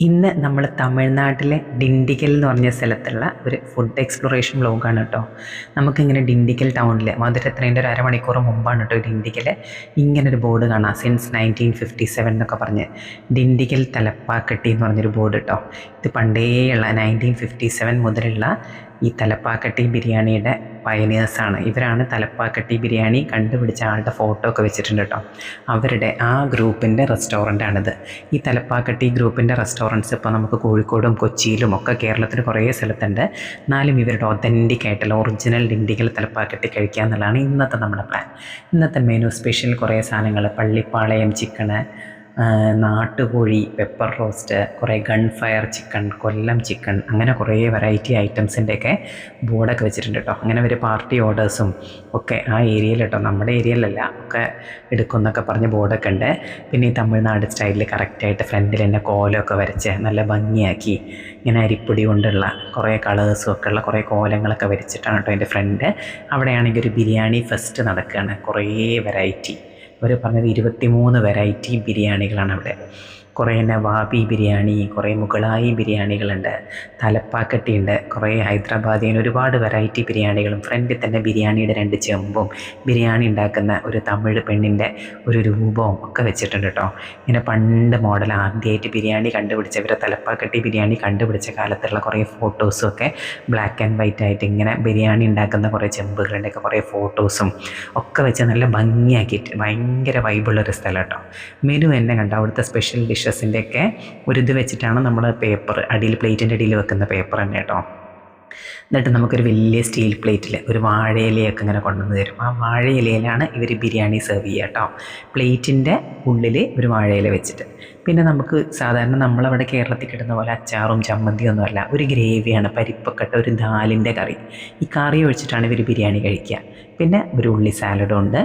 ഇന്ന് നമ്മൾ തമിഴ്നാട്ടിലെ ഡിണ്ടിഗൽ എന്ന് പറഞ്ഞ സ്ഥലത്തുള്ള ഒരു ഫുഡ് എക്സ്പ്ലോറേഷൻ ബ്ലോഗാണ് കേട്ടോ. നമുക്കിങ്ങനെ ഡിണ്ടിഗൽ ടൗണിൽ മധുരത്രേന്റെ ഒരു അരമണിക്കൂർ മുമ്പാണ് കേട്ടോ ഇങ്ങനെ ഒരു ബോർഡ് കാണാം. സിൻസ് നയന്റീൻ ഫിഫ്റ്റി സെവൻ എന്നൊക്കെ പറഞ്ഞ്. ഡിണ്ടിഗൽ തലപ്പാക്കെട്ടി എന്ന് പറഞ്ഞൊരു ബോർഡ് കേട്ടോ. ഇത് പണ്ടേയുള്ള നയന്റീൻ ഫിഫ്റ്റി സെവൻ മുതലുള്ള ഈ തലപ്പാക്കട്ടി ബിരിയാണിയുടെ പയനേഴ്സാണ് ഇവരാണ് തലപ്പാക്കട്ടി ബിരിയാണി കണ്ടുപിടിച്ച ആളുടെ ഫോട്ടോ ഒക്കെ വെച്ചിട്ടുണ്ട് കേട്ടോ. അവരുടെ ആ ഗ്രൂപ്പിന്റെ റെസ്റ്റോറന്റാണിത് ഈ തലപ്പാക്കട്ടി ഗ്രൂപ്പിന്റെ റെസ്റ്റോറന്റ്സ് ഇപ്പോൾ നമുക്ക് കോഴിക്കോടും കൊച്ചിയിലും ഒക്കെ കേരളത്തിൽ കുറേ സ്ഥലത്തുണ്ട്. എന്നാലും ഇവരുടെ ഒതന്റിക് ആയിട്ടുള്ള ഒറിജിനൽ ഡിണ്ടികൾ തലപ്പാക്കട്ടി കഴിക്കുക എന്നുള്ളതാണ് ഇന്നത്തെ നമ്മുടെ പ്ലാൻ ഇന്നത്തെ മെനു സ്പെഷ്യൽ കുറേ സാധനങ്ങൾ. പള്ളിപ്പാളയം ചിക്കണ് നാട്ടുകോഴി പെപ്പർ റോസ്റ്റ് കുറേ gun fire chicken Kollam chicken അങ്ങനെ കുറേ വെറൈറ്റി ഐറ്റംസിന്റെയൊക്കെ ബോർഡൊക്കെ വെച്ചിട്ടുണ്ട് കേട്ടോ അങ്ങനെ ഒരു പാർട്ടി ഓർഡേഴ്സും ഒക്കെ ആ ഏരിയയിൽ കേട്ടോ നമ്മുടെ ഏരിയയിലല്ല ഒക്കെ എടുക്കുമെന്നൊക്കെ പറഞ്ഞ് ബോർഡൊക്കെ ഉണ്ട്. പിന്നെ ഈ തമിഴ്നാട് സ്റ്റൈലിൽ കറക്റ്റായിട്ട് ഫ്രണ്ടിൽ തന്നെ കോലമൊക്കെ വരച്ച് നല്ല ഭംഗിയാക്കി ഇങ്ങനെ അരിപ്പൊടി കൊണ്ടുള്ള കുറേ കളേഴ്സും ഒക്കെ ഉള്ള കുറേ കോലങ്ങളൊക്കെ വരച്ചിട്ടാണ് കേട്ടോ എന്റെ ഫ്രണ്ട് അവിടെയാണെങ്കിൽ ഒരു ബിരിയാണി ഫെസ്റ്റ് നടക്കുകയാണ് കുറേ വെറൈറ്റി അവർ പറഞ്ഞത് ഇരുപത്തിമൂന്ന് വെറൈറ്റി ബിരിയാണികളാണ് അവിടെ. കുറേ നവാബി ബിരിയാണി കുറേ മുഗളായി ബിരിയാണികളുണ്ട് തലപ്പാക്കട്ടി ഉണ്ട് കുറേ അങ്ങനെ ഒരുപാട് വെറൈറ്റി ബിരിയാണികളും ഫ്രണ്ടിൽ തന്നെ ബിരിയാണിയുടെ രണ്ട് ചെമ്പും ബിരിയാണി ഉണ്ടാക്കുന്ന ഒരു തമിഴ് പെണ്ണിന്റെ ഒരു രൂപവും ഒക്കെ വെച്ചിട്ടുണ്ട് കേട്ടോ. ഇങ്ങനെ പണ്ട് മോഡൽ ആദ്യമായിട്ട് ബിരിയാണി കണ്ടുപിടിച്ചവരെ തലപ്പാക്കട്ടി ബിരിയാണി കണ്ടുപിടിച്ച കാലത്തുള്ള കുറേ ഫോട്ടോസും ഒക്കെ ബ്ലാക്ക് ആൻഡ് വൈറ്റ് ആയിട്ട് ഇങ്ങനെ ബിരിയാണി ഉണ്ടാക്കുന്ന കുറേ ചെമ്പുകളുടെയൊക്കെ കുറേ ഫോട്ടോസും ഒക്കെ വെച്ച് നല്ല ഭംഗിയാക്കിയിട്ട് ഭയങ്കര വൈബുള്ളൊരു സ്ഥലം കേട്ടോ. മെനു എന്നെ കണ്ടോ അവിടുത്തെ സ്പെഷ്യൽ ഡിഷസിന്റെ ഒക്കെ ഒരു ഇത് വെച്ചിട്ടാണ് നമ്മൾ പേപ്പർ അടിയിൽ പ്ലേറ്റിന്റെ അടിയിൽ വെക്കുന്ന പേപ്പർ തന്നെ കേട്ടോ. എന്നിട്ട് നമുക്കൊരു വലിയ സ്റ്റീൽ പ്ലേറ്റിൽ ഒരു വാഴയിലയൊക്കെ ഇങ്ങനെ കൊണ്ടുവന്ന് തരും. ആ വാഴയിലയിലാണ് ഇവർ ബിരിയാണി സെർവ് ചെയ്യുക കേട്ടോ. പ്ലേറ്റിന്റെ ഉള്ളിൽ ഒരു വാഴയില വെച്ചിട്ട്. പിന്നെ നമുക്ക് സാധാരണ നമ്മളവിടെ കേരളത്തിൽ കിട്ടുന്ന പോലെ അച്ചാറും ചമ്മന്തിയും ഒന്നുമല്ല ഒരു ഗ്രേവിയാണ് പരിപ്പക്കെട്ട ഒരു ദാലിന്റെ കറി. ഈ കറി ഒഴിച്ചിട്ടാണ് ഇവർ ബിരിയാണി കഴിക്കുക. പിന്നെ ഒരു ഉള്ളി സാലഡും ഉണ്ട്.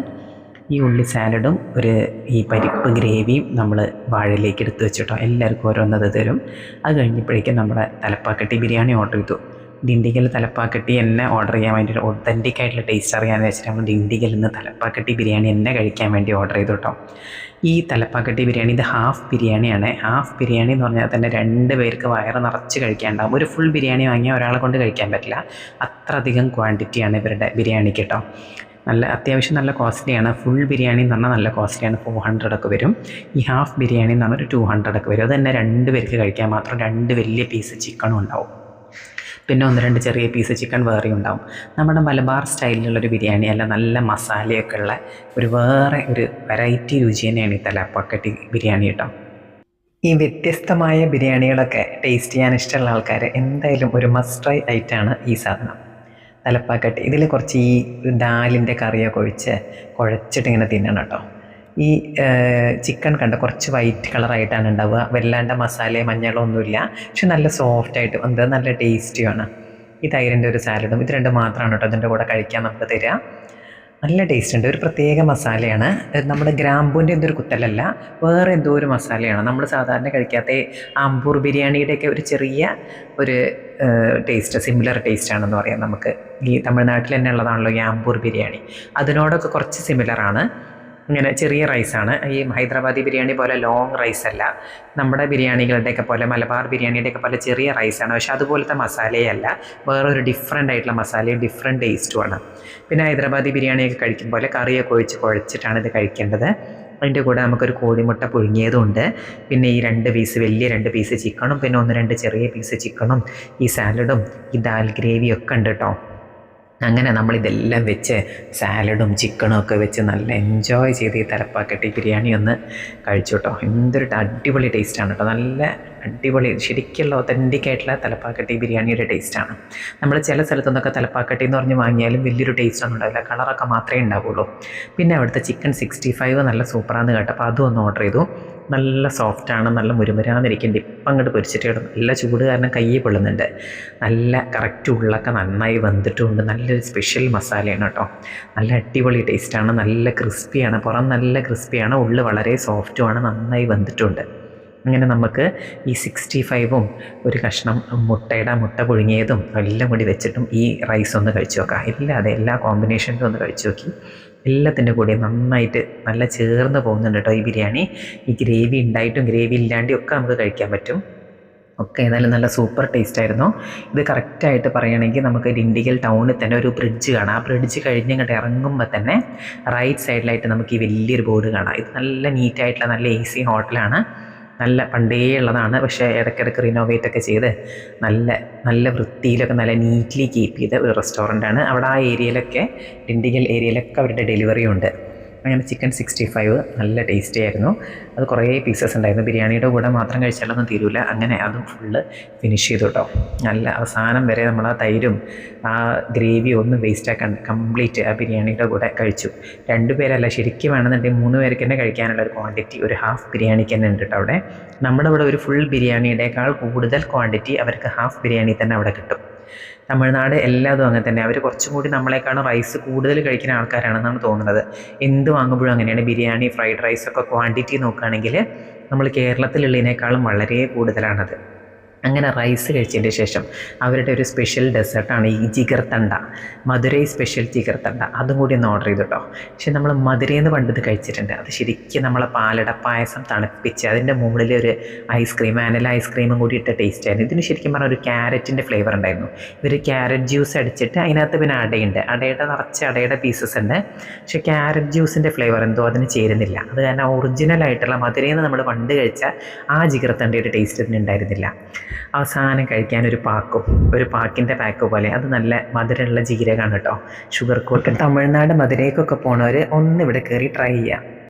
ഈ ഉള്ളി സാലഡും ഒരു ഈ പരിപ്പ് ഗ്രേവിയും നമ്മൾ വാഴയിലേക്ക് എടുത്ത് വെച്ചിട്ടോ എല്ലാവർക്കും ഓരോന്നത് തരും. അത് കഴിഞ്ഞപ്പോഴേക്കും നമ്മുടെ തലപ്പാക്കട്ടി ബിരിയാണി ഓർഡർ ചെയ്തു. ഡിണ്ടിഗൽ തലപ്പാക്കട്ടി എന്നെ ഓർഡർ ചെയ്യാൻ വേണ്ടിയിട്ട് ഒത്തന്റിക് ആയിട്ടുള്ള ടേസ്റ്റ് അറിയാമെന്ന് വെച്ചിട്ട് നമ്മൾ ഡിണ്ടിഗൽ നിന്ന് തലപ്പാക്കട്ടി ബിരിയാണി എന്നെ കഴിക്കാൻ വേണ്ടി ഓർഡർ ചെയ്തു കേട്ടോ. ഈ തലപ്പാക്കട്ടി ബിരിയാണി ഇത് ഹാഫ് ബിരിയാണിയാണ്. ഹാഫ് ബിരിയാണി എന്ന് പറഞ്ഞാൽ തന്നെ രണ്ട് പേർക്ക് വയറ് നിറച്ച് കഴിക്കാണ്ടാവും. ഒരു ഫുൾ ബിരിയാണി വാങ്ങിയാൽ ഒരാളെ കൊണ്ട് കഴിക്കാൻ പറ്റില്ല. അത്രയധികം ക്വാണ്ടിറ്റിയാണ് ഇവരുടെ ബിരിയാണിക്ക് കേട്ടോ. നല്ല അത്യാവശ്യം നല്ല കോസ്റ്റ്ലിയാണ്. ഫുൾ ബിരിയാണി എന്ന് പറഞ്ഞാൽ നല്ല കോസ്റ്റ്ലിയാണ്. ഫോർ ഹൺഡ്രഡ് ഒക്കെ വരും. ഈ ഹാഫ് ബിരിയാണി എന്ന് പറഞ്ഞാൽ ഒരു ടു ഹൺഡ്രഡ് ഒക്കെ വരും. അത് തന്നെ രണ്ട് പേർക്ക് കഴിക്കാൻ മാത്രം രണ്ട് വലിയ പീസ് ചിക്കനും ഉണ്ടാവും. പിന്നെ ഒന്ന് രണ്ട് ചെറിയ പീസ് ചിക്കൻ വേറെ ഉണ്ടാവും. നമ്മുടെ മലബാർ സ്റ്റൈലിലുള്ളൊരു ബിരിയാണി അല്ല നല്ല മസാലയൊക്കെ ഉള്ള ഒരു വേറെ ഒരു വെറൈറ്റി രുചി തന്നെയാണ് ഈ തലപ്പാക്കട്ടി ബിരിയാണി കേട്ടോ. ഈ വ്യത്യസ്തമായ ബിരിയാണികളൊക്കെ ടേസ്റ്റ് ചെയ്യാൻ ഇഷ്ടമുള്ള ആൾക്കാർ എന്തായാലും ഒരു മസ്റ്റ് ട്രൈ ആയിട്ടാണ് ഈ സാധനം. തലപ്പാക്കട്ടി ഇതിൽ കുറച്ച് ഈ ദാലിന്റെ കറിയൊക്കെ ഒഴിച്ച് കുഴച്ചിട്ട് ഇങ്ങനെ തിന്നണം കേട്ടോ. ഈ ചിക്കൻ കണ്ട? കുറച്ച് വൈറ്റ് കളറായിട്ടാണ് ഉണ്ടാവുക. വല്ലാണ്ട് മസാലയോ മഞ്ഞളോ ഒന്നുമില്ല. പക്ഷെ നല്ല സോഫ്റ്റ് ആയിട്ട് എന്ത് നല്ല ടേസ്റ്റിയാണ് ഈ തൈരിന്റെ ഒരു സാലഡും ഇത് രണ്ടും മാത്രമാണ് കേട്ടോ അതിന്റെ കൂടെ കഴിക്കാൻ നമുക്ക് തരിക. നല്ല ടേസ്റ്റ് ഉണ്ട്. ഒരു പ്രത്യേക മസാലയാണ്. നമ്മുടെ ഗ്രാമ്പൂന്റെ എന്തൊരു കുത്തലല്ല വേറെ എന്തോ ഒരു മസാലയാണ്. നമ്മൾ സാധാരണ കഴിക്കാത്ത ആമ്പൂർ ബിരിയാണിയുടെയൊക്കെ ഒരു ചെറിയ ഒരു ടേസ്റ്റ് സിമിലർ ടേസ്റ്റ് ആണെന്ന് പറയാം നമുക്ക്. ഈ തമിഴ്നാട്ടിൽ തന്നെ ഉള്ളതാണല്ലോ ഈ ആമ്പൂർ ബിരിയാണി. അതിനോടൊക്കെ കുറച്ച് സിമിലറാണ് ഇങ്ങനെ ചെറിയ റൈസാണ് ഈ ഹൈദരാബാദി ബിരിയാണി പോലെ ലോങ് റൈസ് അല്ല. നമ്മുടെ ബിരിയാണികളുടെയൊക്കെ പോലെ മലബാർ ബിരിയാണിയുടെയൊക്കെ പോലെ ചെറിയ റൈസാണ് പക്ഷേ അതുപോലത്തെ മസാലയല്ല വേറൊരു ഡിഫറെന്റ് ആയിട്ടുള്ള മസാലയും ഡിഫറെന്റ് ടേസ്റ്റുമാണ് പിന്നെ ഹൈദരാബാദി ബിരിയാണിയൊക്കെ കഴിക്കും പോലെ കറിയൊക്കെ ഒഴിച്ച് കുഴച്ചിട്ടാണ് ഇത് കഴിക്കേണ്ടത്. അതിന്റെ കൂടെ നമുക്കൊരു കോഴിമുട്ട പുഴുങ്ങിയതുണ്ട്. പിന്നെ ഈ രണ്ട് പീസ് വലിയ രണ്ട് പീസ് ചിക്കണും പിന്നെ ഒന്ന് രണ്ട് ചെറിയ പീസ് ചിക്കണും ഈ സാലഡും ഈ ദാൽ ഗ്രേവിയൊക്കെ ഉണ്ട് കേട്ടോ അങ്ങനെ നമ്മളിതെല്ലാം വെച്ച് സാലഡും ചിക്കനും ഒക്കെ വെച്ച് നല്ല എൻജോയ് ചെയ്ത് ഈ തലപ്പാക്കട്ടി ബിരിയാണി ഒന്ന് കഴിച്ചു കേട്ടോ എന്തൊരു അടിപൊളി ടേസ്റ്റാണ് കേട്ടോ നല്ല അടിപൊളി ശരിക്കുള്ള ഒത്തന്റിക് ആയിട്ടുള്ള തലപ്പാക്കട്ടി ബിരിയാണിയുടെ ടേസ്റ്റാണ് നമ്മൾ ചില സ്ഥലത്തുനിന്നൊക്കെ തലപ്പാക്കട്ടി എന്ന് പറഞ്ഞ് വാങ്ങിയാലും വലിയൊരു ടേസ്റ്റ് ഒന്നും ഉണ്ടാവില്ല കളറൊക്കെ മാത്രമേ ഉണ്ടാവുള്ളൂ. പിന്നെ അവിടുത്തെ ചിക്കൻ സിക്സ്റ്റി ഫൈവ് നല്ല സൂപ്പറാന്ന് കേട്ടപ്പോൾ അതും ഒന്ന് ഓർഡർ ചെയ്തു. നല്ല സോഫ്റ്റാണ് നല്ല മുരുമുരാന്നിരിക്കുന്നുണ്ട് ഇപ്പം അങ്ങോട്ട് പൊരിച്ചിട്ട് കിടന്നു. നല്ല ചൂട് കാരണം കയ്യിൽ പൊള്ളുന്നുണ്ട്. നല്ല കറക്റ്റ് ഉള്ളൊക്കെ നന്നായി വെന്തിട്ടുമുണ്ട് നല്ലൊരു സ്പെഷ്യൽ മസാലയാണ് കേട്ടോ. നല്ല അടിപൊളി ടേസ്റ്റാണ് നല്ല ക്രിസ്പിയാണ് പുറം നല്ല ക്രിസ്പിയാണ് ഉള്ളു വളരെ സോഫ്റ്റുമാണ് നന്നായി വെന്തിട്ടുണ്ട്. അങ്ങനെ നമുക്ക് ഈ സിക്സ്റ്റി ഫൈവും ഒരു കഷ്ണം മുട്ടയുടെ മുട്ട പുഴുങ്ങിയതും എല്ലാം കൂടി വെച്ചിട്ടും ഈ റൈസ് ഒന്ന് കഴിച്ചു നോക്കാം. ഇല്ലാതെ എല്ലാ കോമ്പിനേഷനിലും ഒന്ന് കഴിച്ചു നോക്കി. എല്ലാത്തിന്റെ കൂടെ നന്നായിട്ട് നല്ല ചേർന്ന് പോകുന്നുണ്ട് കേട്ടോ ഈ ബിരിയാണി. ഈ ഗ്രേവി ഉണ്ടായിട്ടും ഗ്രേവി ഇല്ലാണ്ടും ഒക്കെ നമുക്ക് കഴിക്കാൻ പറ്റും. ഒക്കെ ഏതായാലും നല്ല സൂപ്പർ ടേസ്റ്റ് ആയിരുന്നു. ഇത് കറക്റ്റായിട്ട് പറയുകയാണെങ്കിൽ നമുക്ക് ഡിണ്ടിഗൽ ടൗണിൽ തന്നെ ഒരു ബ്രിഡ്ജ് കാണാം. ആ ബ്രിഡ്ജ് കഴിഞ്ഞ് ഇങ്ങോട്ട് ഇറങ്ങുമ്പോൾ തന്നെ റൈറ്റ് സൈഡിലായിട്ട് നമുക്ക് ഈ വലിയൊരു ബോർഡ് കാണാം. ഇത് നല്ല നീറ്റായിട്ടുള്ള നല്ല എ സി ഹോട്ടലാണ് നല്ല പണ്ടേ ഉള്ളതാണ്. പക്ഷേ ഇടയ്ക്കിടയ്ക്ക് റിനോവേറ്റ് ഒക്കെ ചെയ്ത് നല്ല നല്ല വൃത്തിയിലൊക്കെ നല്ല നീറ്റ്ലി കീപ്പ് ചെയ്ത ഒരു റെസ്റ്റോറന്റാണ് അവിടെ ആ ഏരിയയിലൊക്കെ ഡിണ്ടിഗൽ ഏരിയയിലൊക്കെ അവരുടെ ഡെലിവറി ഉണ്ട്. അങ്ങനെ ചിക്കൻ സിക്സ്റ്റി ഫൈവ് നല്ല ടേസ്റ്റി ആയിരുന്നു. അത് കുറേ പീസസ് ഉണ്ടായിരുന്നു. ബിരിയാണിയുടെ കൂടെ മാത്രം കഴിച്ചാലൊന്നും തീരൂല. അങ്ങനെ അതും ഫുള്ള് ഫിനിഷ് ചെയ്തു കേട്ടോ നല്ല അവസാനം വരെ നമ്മൾ ആ തൈരും ആ ഗ്രേവിയും ഒന്നും വേസ്റ്റ് ആക്കാണ്ട് കംപ്ലീറ്റ് ആ ബിരിയാണിയുടെ കൂടെ കഴിച്ചു. രണ്ട് പേരല്ല ശരിക്കും വേണമെന്നുണ്ടെങ്കിൽ മൂന്ന് പേർക്ക് തന്നെ കഴിക്കാനുള്ള ഒരു ക്വാണ്ടിറ്റി ഒരു ഹാഫ് ബിരിയാണിക്ക് തന്നെ ഉണ്ട് കേട്ടോ അവിടെ. നമ്മുടെ ഇവിടെ ഒരു ഫുൾ ബിരിയാണിയുടേക്കാൾ കൂടുതൽ ക്വാണ്ടിറ്റി അവർക്ക് ഹാഫ് ബിരിയാണി തന്നെ അവിടെ കിട്ടും. തമിഴ്നാട് എല്ലാതും അങ്ങനെ തന്നെ. അവർ കുറച്ചും കൂടി നമ്മളെക്കാളും റൈസ് കൂടുതൽ കഴിക്കുന്ന ആൾക്കാരാണെന്നാണ് തോന്നുന്നത്. എന്ത് വാങ്ങുമ്പോഴും അങ്ങനെയാണ്. ബിരിയാണി ഫ്രൈഡ് റൈസൊക്കെ ക്വാണ്ടിറ്റി നോക്കുകയാണെങ്കിൽ നമ്മൾ കേരളത്തിലുള്ളതിനേക്കാളും വളരെ കൂടുതലാണത്. അങ്ങനെ റൈസ് കഴിച്ചതിന്റെ ശേഷം അവരുടെ ഒരു സ്പെഷ്യൽ ഡെസേർട്ടാണ് ഈ ജിഗർത്തണ്ട. മധുരൈ സ്പെഷ്യൽ ജിഗർത്തണ്ട. അതും കൂടി ഒന്ന് ഓർഡർ ചെയ്തു കേട്ടോ പക്ഷെ നമ്മൾ മധുരയിൽ നിന്ന് പണ്ടത് കഴിച്ചിട്ടുണ്ട്. അത് ശരിക്കും നമ്മളെ പാലട പായസം തണുപ്പിച്ച് അതിന്റെ മുകളിൽ ഒരു ഐസ്ക്രീം ആനൽ ഐസ്ക്രീമും കൂടി ഇട്ട ടേസ്റ്റ് ആയിരുന്നു. ഇതിന് ശരിക്കും പറഞ്ഞാൽ ഒരു ക്യാരറ്റിന്റെ ഫ്ലേവർ ഉണ്ടായിരുന്നു. ഇവർ ക്യാരറ്റ് ജ്യൂസ് അടിച്ചിട്ട് അതിനകത്ത് പിന്നെ അടയുണ്ട്. അടയുടെ നിറച്ച് അടയുടെ പീസസ് ഉണ്ട്. പക്ഷെ ക്യാരറ്റ് ജ്യൂസിന്റെ ഫ്ലേവർ എന്തോ അതിന് ചേരുന്നില്ല. അത് കാരണം ഒറിജിനലായിട്ടുള്ള മധുരയിൽ നിന്ന് നമ്മൾ പണ്ട് കഴിച്ച ആ ജിഗർത്തണ്ടയുടെ ടേസ്റ്റ് ഇതിന് ഉണ്ടായിരുന്നില്ല. അവസാനം കഴിക്കാൻ ഒരു പാക്കും ഒരു പാക്കിന്റെ പാക്ക് പോലെ. അത് നല്ല മധുരമുള്ള ജീരകമാണ് കേട്ടോ. ഷുഗർ കോട്ട് തമിഴ്നാട് മധുരയ്ക്കൊക്കെ പോണവർ ഒന്ന് ഇവിടെ കയറി ട്രൈ ചെയ്യുക